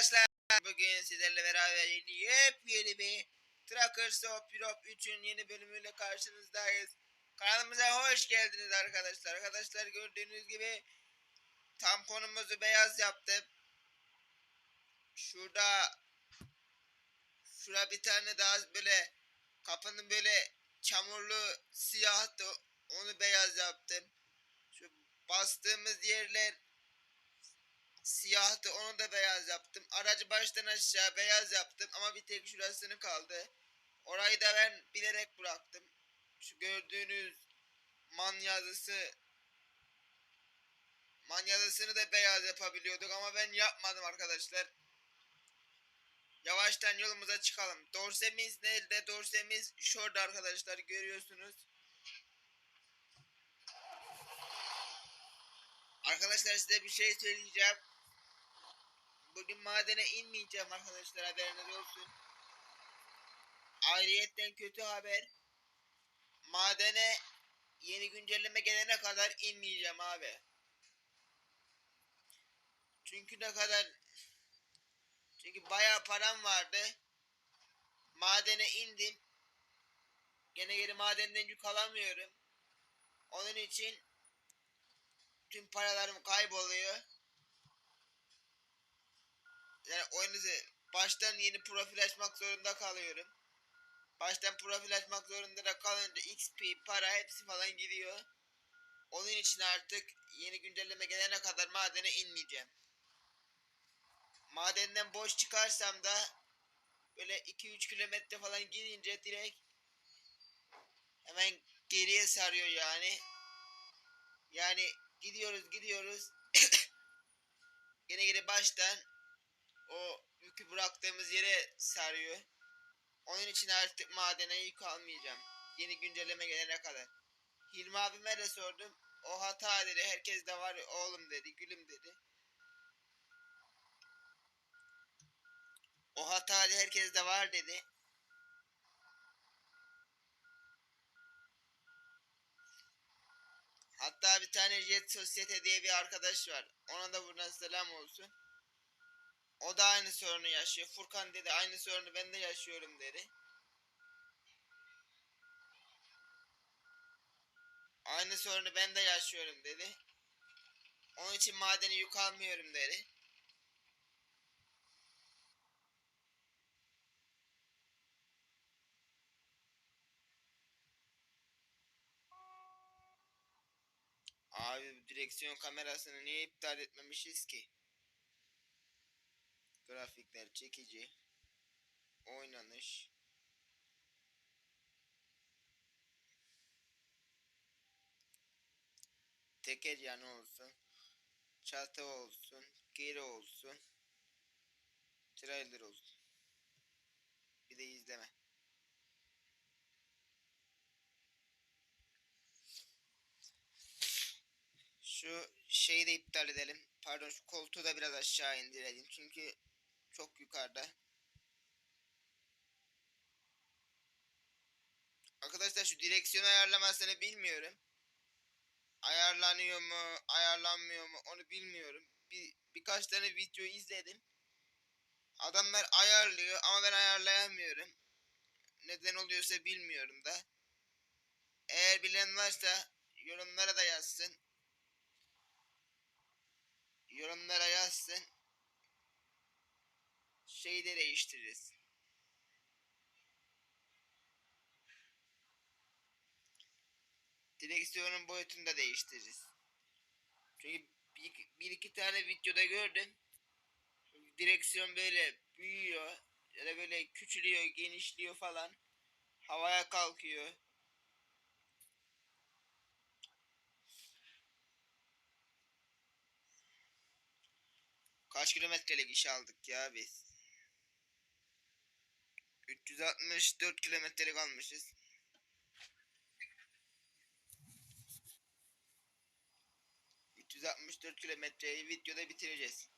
arkadaşlar. Bugün sizlerle beraber yeni yepyeni bir Trackers of Europe 3'ün yeni bölümüyle karşınızdayız. Kanalımıza hoş geldiniz arkadaşlar. Arkadaşlar gördüğünüz gibi tamponumuzu beyaz yaptım. Şurada şurada bir tane daha böyle kapının böyle çamurlu siyahtı. Onu beyaz yaptım. Şu bastığımız yerler siyahtı onu da beyaz yaptım. Aracı baştan aşağı beyaz yaptım ama bir tek şurasını kaldı. Orayı da ben bilerek bıraktım. Şu gördüğünüz man yazısı man yazısını da beyaz yapabiliyorduk ama ben yapmadım arkadaşlar. Yavaştan yolumuza çıkalım. Dorsemiz nerede? Dorsemiz şurada arkadaşlar görüyorsunuz. Arkadaşlar size bir şey söyleyeceğim. Bugün madene inmeyeceğim arkadaşlar haberiniz olsun. Ayrıyetten kötü haber. Madene yeni güncelleme gelene kadar inmeyeceğim abi. Çünkü ne kadar çünkü bayağı param vardı. Madene indim. Gene geri madenden yük alamıyorum. Onun için tüm paralarım kayboluyor. Yani oyunuzu baştan yeni profil açmak zorunda kalıyorum. Baştan profil açmak zorunda da kalınca XP, para hepsi falan gidiyor. Onun için artık yeni güncelleme gelene kadar madene inmeyeceğim. Madenden boş çıkarsam da böyle 2-3 kilometre falan gidince direkt hemen geriye sarıyor yani. Yani gidiyoruz gidiyoruz. Gene geri baştan o yükü bıraktığımız yere sarıyor. Onun için artık madene yük almayacağım. Yeni güncelleme gelene kadar. Hilmi abime de sordum. O hata dedi. Herkes de var oğlum dedi. Gülüm dedi. O hata herkes de var dedi. Hatta bir tane Jet Sosyete diye bir arkadaş var. Ona da buradan selam olsun. O da aynı sorunu yaşıyor. Furkan dedi aynı sorunu ben de yaşıyorum dedi. Aynı sorunu ben de yaşıyorum dedi. Onun için madeni yük almıyorum dedi. Abi direksiyon kamerasını niye iptal etmemişiz ki? Grafikler çekici. Oynanış. Teker yanı olsun. Çatı olsun. Geri olsun. Trailer olsun. Bir de izleme. Şu şeyi de iptal edelim. Pardon şu koltuğu da biraz aşağı indirelim. Çünkü çok yukarıda. Arkadaşlar şu direksiyon ayarlamasını bilmiyorum. Ayarlanıyor mu, ayarlanmıyor mu onu bilmiyorum. Bir, birkaç tane video izledim. Adamlar ayarlıyor ama ben ayarlayamıyorum. Neden oluyorsa bilmiyorum da. Eğer bilen varsa yorumlara da yazsın. Yorumlara yazsın. Şeyi de değiştiririz. Direksiyonun boyutunu da değiştiririz. Çünkü bir, bir iki tane videoda gördüm. Direksiyon böyle büyüyor. Ya da böyle küçülüyor, genişliyor falan. Havaya kalkıyor. Kaç kilometrelik iş aldık ya biz? 364 kilometrelik almışız. ...364 kilometreyi videoda bitireceğiz.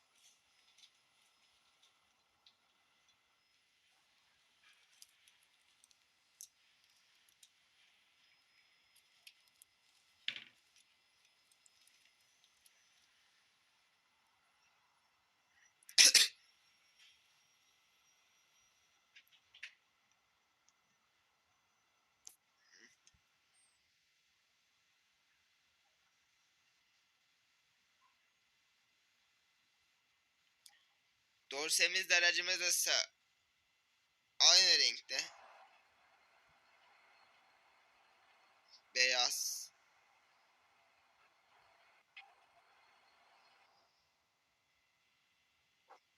Dorsemiz de aracımız da sa- aynı renkte. Beyaz.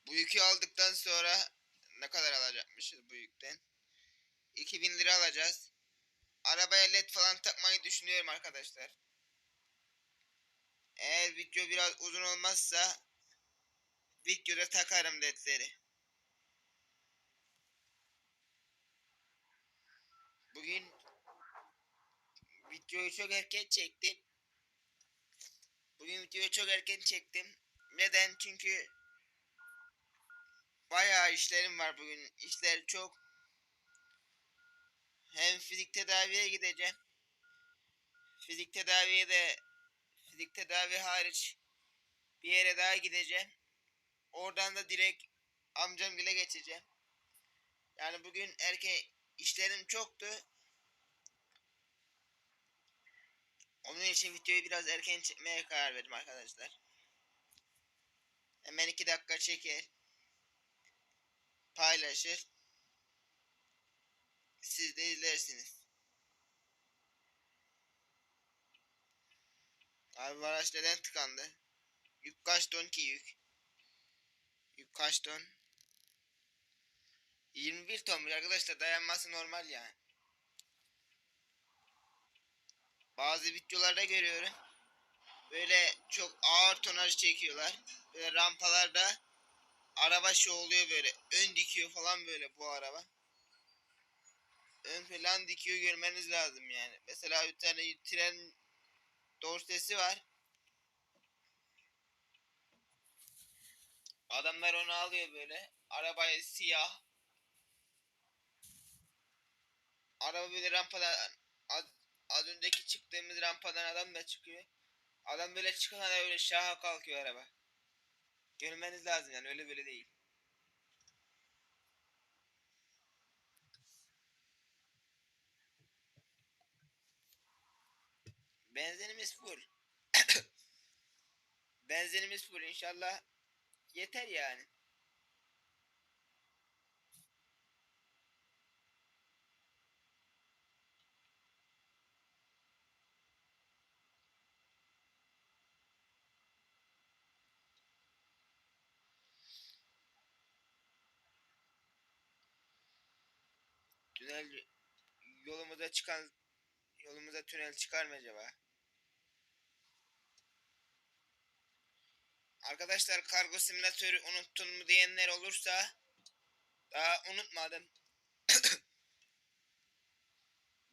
Bu yükü aldıktan sonra ne kadar alacakmışız bu yükten? 2000 lira alacağız. Arabaya led falan takmayı düşünüyorum arkadaşlar. Eğer video biraz uzun olmazsa videoda takarım ledleri. Bugün videoyu çok erken çektim. Bugün videoyu çok erken çektim. Neden? Çünkü bayağı işlerim var bugün. İşler çok. Hem fizik tedaviye gideceğim. Fizik tedaviye de fizik tedavi hariç bir yere daha gideceğim. Oradan da direkt amcam bile geçeceğim. Yani bugün erken işlerim çoktu. Onun için videoyu biraz erken çekmeye karar verdim arkadaşlar. Hemen iki dakika çeker. Paylaşır. Siz de izlersiniz. Abi araç neden tıkandı? Yük kaç ton ki yük? Kaç ton? 21 ton arkadaşlar dayanması normal yani. Bazı videolarda görüyorum. Böyle çok ağır tonaj çekiyorlar. Böyle rampalarda araba şey oluyor böyle. Ön dikiyor falan böyle bu araba. Ön falan dikiyor görmeniz lazım yani. Mesela bir tane tren dorsesi var. Adamlar onu alıyor böyle. Arabaya siyah. Araba böyle rampadan az, az önceki çıktığımız rampadan adam da çıkıyor. Adam böyle çıkana da öyle şaha kalkıyor araba. Görmeniz lazım yani öyle böyle değil. Benzinimiz full. Benzinimiz full inşallah yeter yani. Tünel yolumuza çıkan yolumuza tünel çıkar mı acaba? Arkadaşlar kargo simülatörü unuttun mu diyenler olursa daha unutmadım.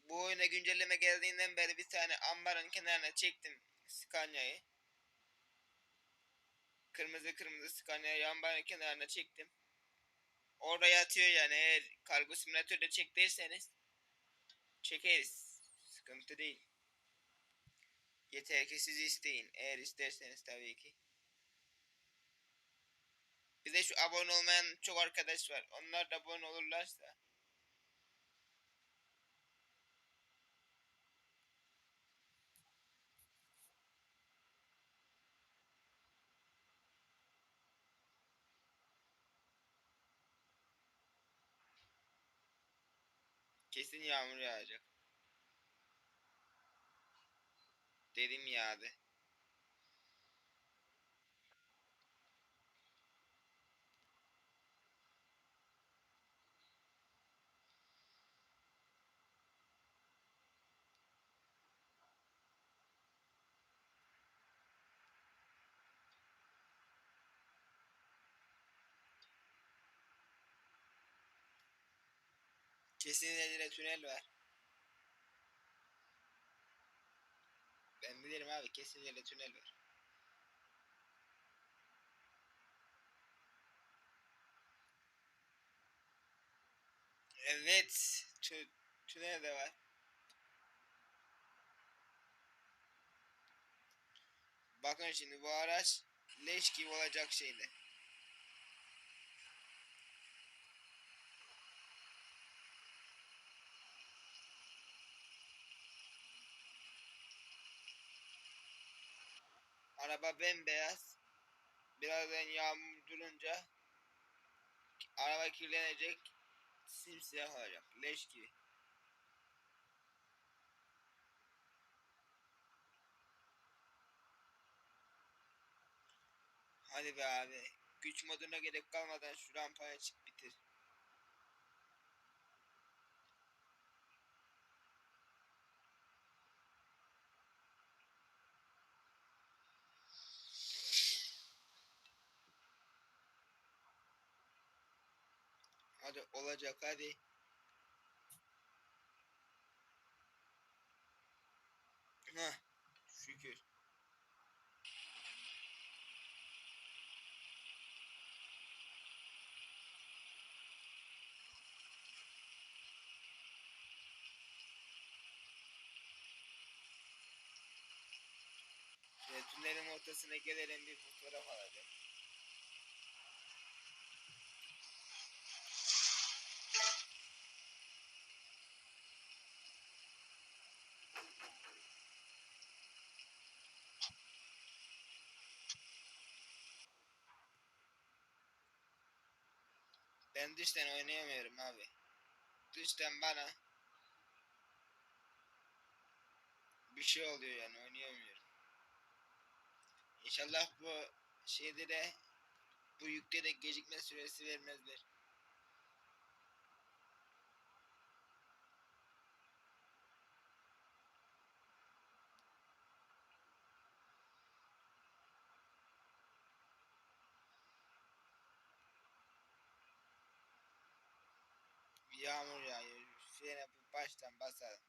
Bu oyuna güncelleme geldiğinden beri bir tane ambarın kenarına çektim Scania'yı. Kırmızı kırmızı Scania'yı ambarın kenarına çektim. Orada yatıyor yani eğer kargo simülatörde çek derseniz çekeriz. Sıkıntı değil. Yeter ki siz isteyin. Eğer isterseniz tabii ki. Bir de şu abone olmayan çok arkadaş var. Onlar da abone olurlarsa. Kesin yağmur yağacak. Dedim yağdı. Kesin ileride tünel var. Ben bilirim abi kesin ileride tünel var. Evet. Tü tünel de var. Bakın şimdi bu araç leş gibi olacak şeyde. Araba bembeyaz. Birazdan yağmur durunca araba kirlenecek. Simsiyah olacak. Leş gibi. Hadi be abi. Güç moduna gerek kalmadan şu rampaya çık. Hadi olacak hadi. Heh, şükür. Şöyle tünelin ortasına gelelim bir fotoğraf alacağım. Ben dıştan oynayamıyorum abi. Dıştan bana bir şey oluyor yani oynayamıyorum. İnşallah bu şeyde de bu yükte de gecikme süresi vermezler. Yağmur yağıyor. Frene baştan basalım.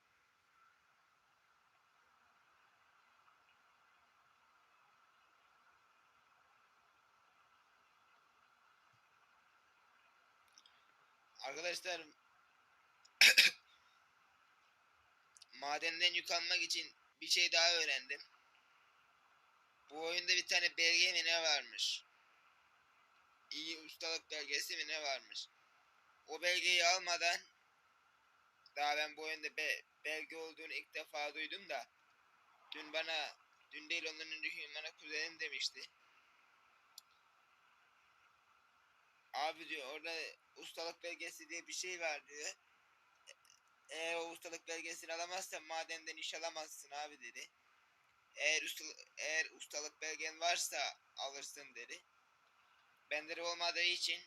Arkadaşlar madenden yük almak için bir şey daha öğrendim. Bu oyunda bir tane belge mi ne varmış? İyi ustalık belgesi mi ne varmış? O belgeyi almadan daha ben bu oyunda be, belge olduğunu ilk defa duydum da dün bana dün değil ondan önceki bana kuzenim demişti. Abi diyor orada ustalık belgesi diye bir şey var diyor. Eğer o ustalık belgesini alamazsan madenden iş alamazsın abi dedi. Eğer ustalık, eğer ustalık belgen varsa alırsın dedi. Bende de olmadığı için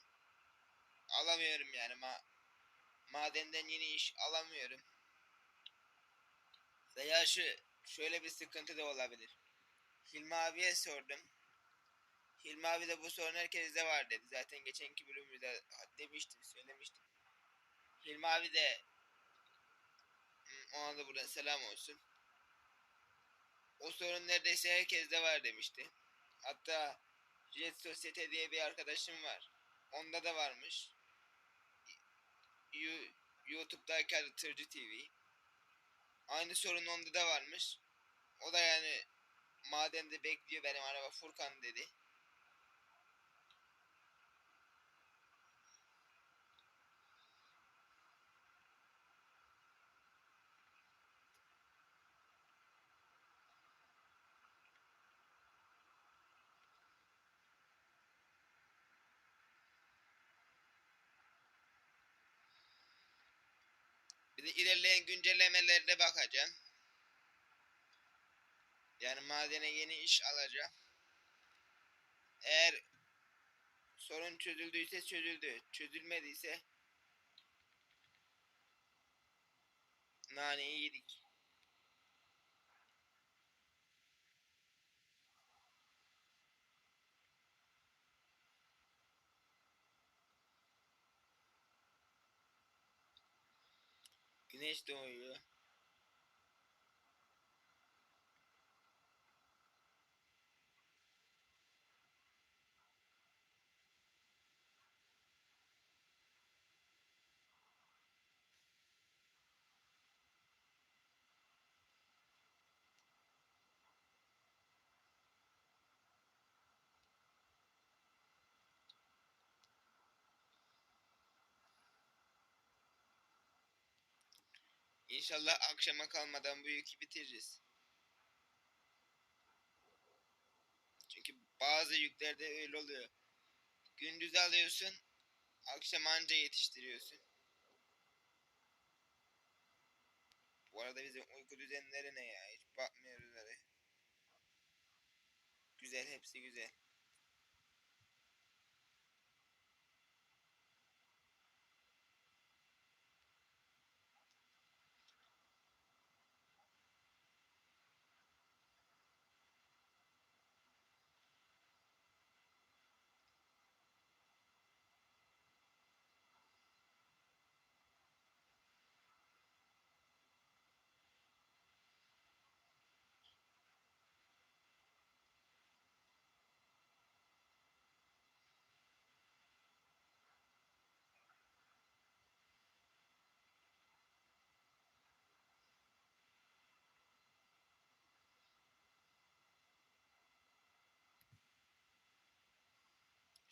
alamıyorum yani ma madenden yeni iş alamıyorum. Veya şu şöyle bir sıkıntı da olabilir. Hilmi abiye sordum. Hilmi abi de bu sorun herkeste var dedi. Zaten geçenki bölümümüzde demiştim, söylemiştim. Hilmi abi de ona da buradan selam olsun. O sorun neredeyse herkeste var demişti. Hatta Jet Sosyete diye bir arkadaşım var. Onda da varmış. Adı Tırcı TV. Aynı sorun onda da varmış. O da yani madende bekliyor benim araba Furkan dedi. İlerleyen güncellemelerde bakacağım. Yani madene yeni iş alacağım. Eğer sorun çözüldüyse çözüldü. Çözülmediyse naneyi yedik. güneşdoğuyu İnşallah akşama kalmadan bu yükü bitiririz. Çünkü bazı yüklerde öyle oluyor. Gündüz alıyorsun, Akşam anca yetiştiriyorsun. Bu arada bizim uyku düzenleri ne ya? Hiç bakmıyoruz hadi. Güzel hepsi güzel.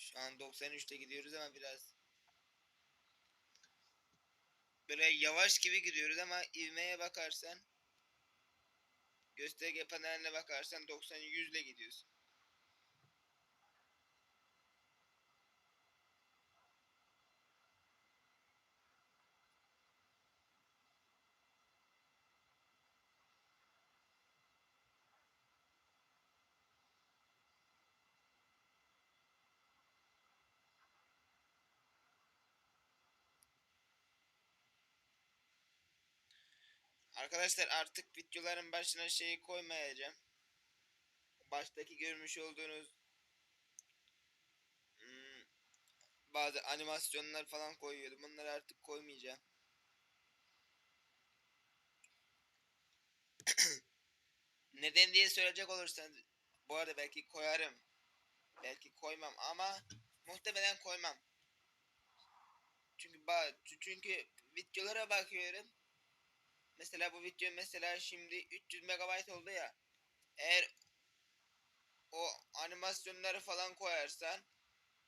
Şu an 93'te gidiyoruz ama biraz böyle yavaş gibi gidiyoruz ama ivmeye bakarsan gösterge paneline bakarsan 90 100 ile gidiyorsun. Arkadaşlar artık videoların başına şeyi koymayacağım. Baştaki görmüş olduğunuz hmm, bazı animasyonlar falan koyuyordum. Onları artık koymayacağım. Neden diye soracak olursanız bu arada belki koyarım. Belki koymam ama muhtemelen koymam. Çünkü çünkü videolara bakıyorum. Mesela bu video mesela şimdi 300 MB oldu ya. Eğer o animasyonları falan koyarsan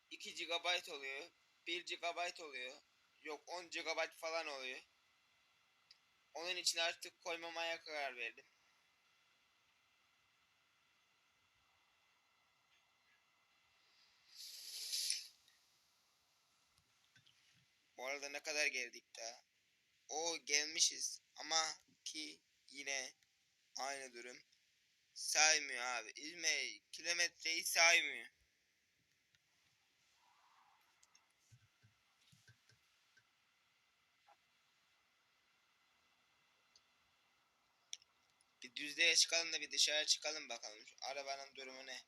2 GB oluyor. 1 GB oluyor. Yok 10 GB falan oluyor. Onun için artık koymamaya karar verdim. Bu arada ne kadar geldik daha? O gelmişiz ama ki yine aynı durum. Saymıyor abi. İzme kilometreyi saymıyor. Bir düzlüğe çıkalım da bir dışarı çıkalım bakalım. Şu arabanın durumu ne?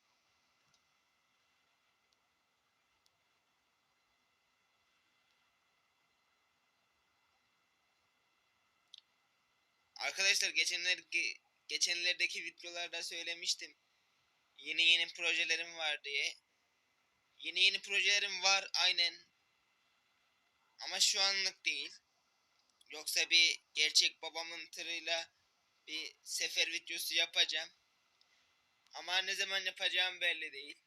Arkadaşlar geçenlerdeki geçenlerdeki videolarda söylemiştim. Yeni yeni projelerim var diye. Yeni yeni projelerim var aynen. Ama şu anlık değil. Yoksa bir gerçek babamın tırıyla bir sefer videosu yapacağım. Ama ne zaman yapacağım belli değil.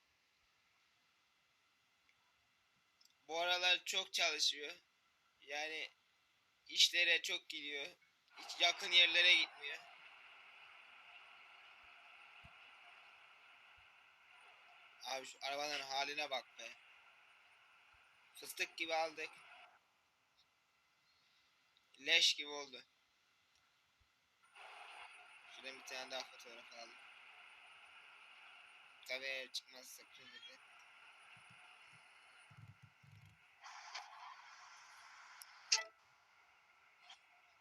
Bu aralar çok çalışıyor. Yani işlere çok gidiyor. Hiç yakın yerlere gitmiyor. Abi şu arabanın haline bak be. Fıstık gibi aldık. Leş gibi oldu. Şuradan bir tane daha fotoğraf alalım. Tabii eğer çıkmazsa kırmızı.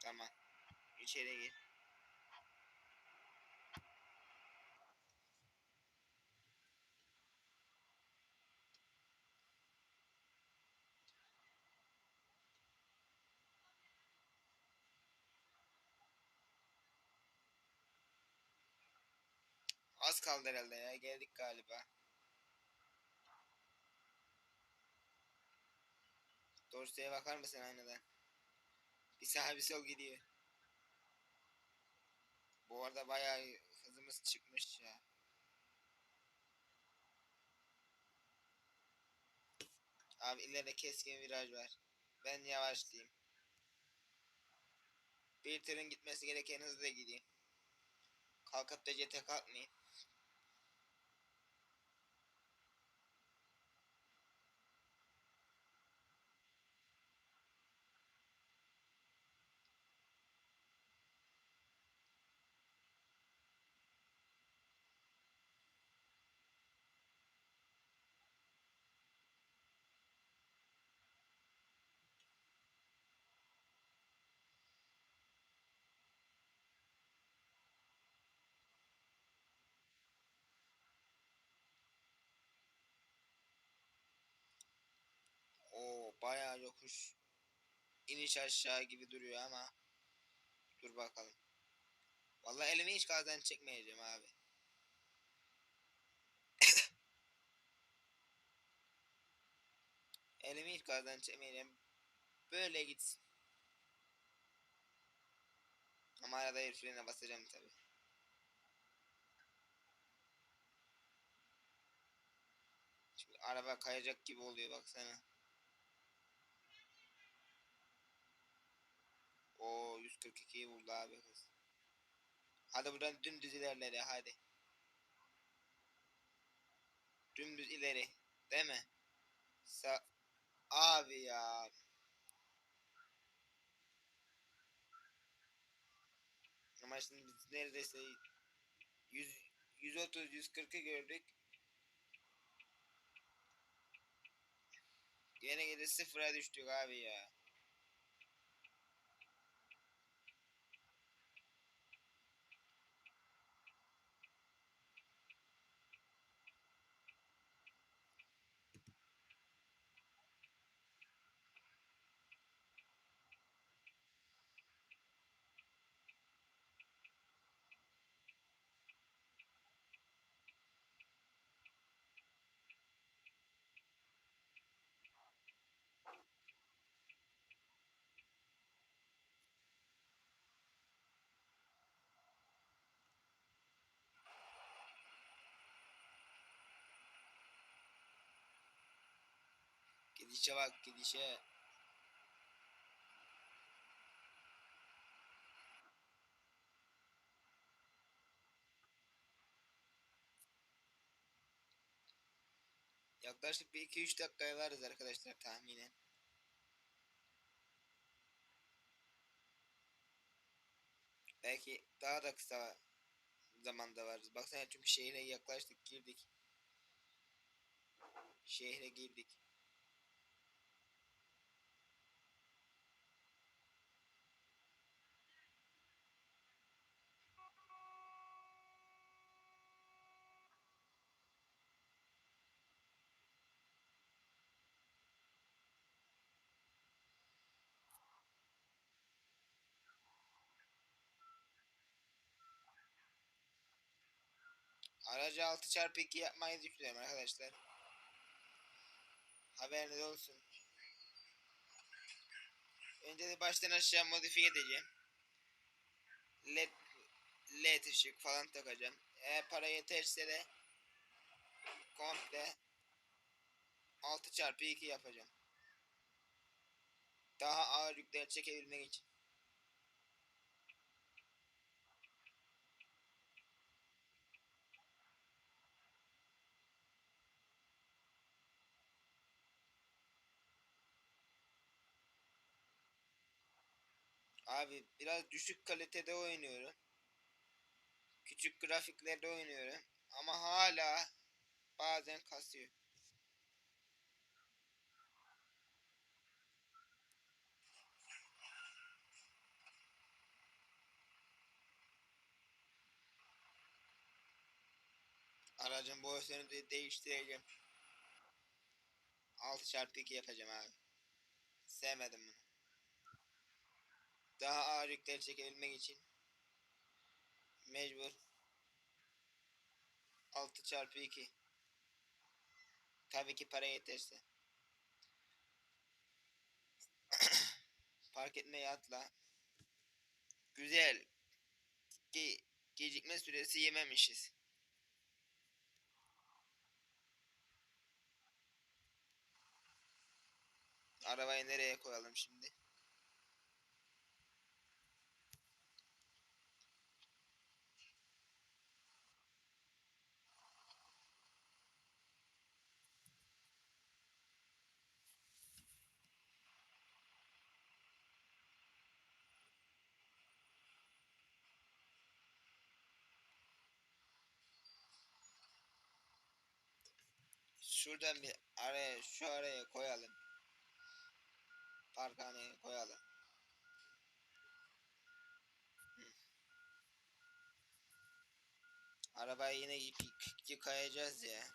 Tamam. İçeri gir. Az kaldı herhalde ya. Geldik galiba. Dorseye bakar mısın aynadan? Bir sağa bir sol gidiyor. Bu arada bayağı hızımız çıkmış ya. Abi ileride keskin viraj var. Ben yavaşlayayım. Bir tırın gitmesi gereken hızla gideyim. Kalkıp da jete kalkmayayım. Yokuş iniş aşağı gibi duruyor ama dur bakalım. Vallahi elimi hiç gazdan çekmeyeceğim abi. elimi hiç gazdan çekmeyeceğim. Böyle gitsin. Ama arada el frene basacağım tabi. Şimdi araba kayacak gibi oluyor baksana. O 142'yi buldu abi kız. Hadi buradan dümdüz ilerleri hadi. Dümdüz ileri. Değil mi? Sa abi ya. Ama şimdi biz neredeyse 100 130 140'ı gördük. Gene gene sıfıra düştük abi ya. Gidişe bak gidişe. Yaklaşık bir 2-3 dakikaya varız arkadaşlar tahminen. Belki daha da kısa zamanda varız. Baksana çünkü şehre yaklaştık girdik. Şehre girdik. Aracı 6x2 yapmayı düşünüyorum arkadaşlar. Haberiniz olsun. Önce de baştan aşağı modifiye edeceğim. LED, LED ışık falan takacağım. Eğer para yeterse de komple 6x2 yapacağım. Daha ağır yükler çekebilmek için. Abi biraz düşük kalitede oynuyorum. Küçük grafiklerde oynuyorum. Ama hala bazen kasıyor. Aracın boyasını de değiştireceğim. 6 çarpı 2 yapacağım abi. Sevmedim bunu. Daha ağır yükler çekebilmek için mecbur 6 çarpı 2 Tabii ki para yeterse. Park etmeyi atla. Güzel. Ge gecikme süresi yememişiz. Arabayı nereye koyalım şimdi? Şuradan bir araya şu araya koyalım. Parkhaneye koyalım. Arabayı yine yıkayacağız ya.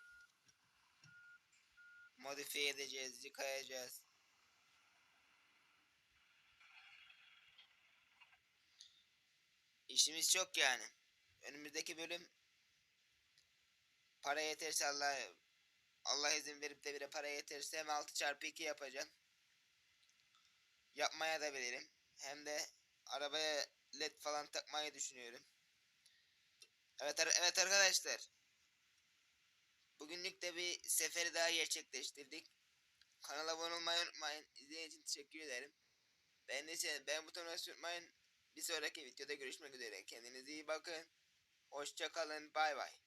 Modifiye edeceğiz, yıkayacağız. İşimiz çok yani. Önümüzdeki bölüm para yeterse Allah'a Allah izin verip de bire para yeterse hem 6 çarpı 2 yapacağım. Yapmaya da bilirim. Hem de arabaya led falan takmayı düşünüyorum. Evet evet arkadaşlar. Bugünlük de bir seferi daha gerçekleştirdik. Kanala abone olmayı unutmayın. İzlediğiniz için teşekkür ederim. Beğendiyseniz beğen butonuna unutmayın. Bir sonraki videoda görüşmek üzere. Kendinize iyi bakın. Hoşça kalın. Bay bay.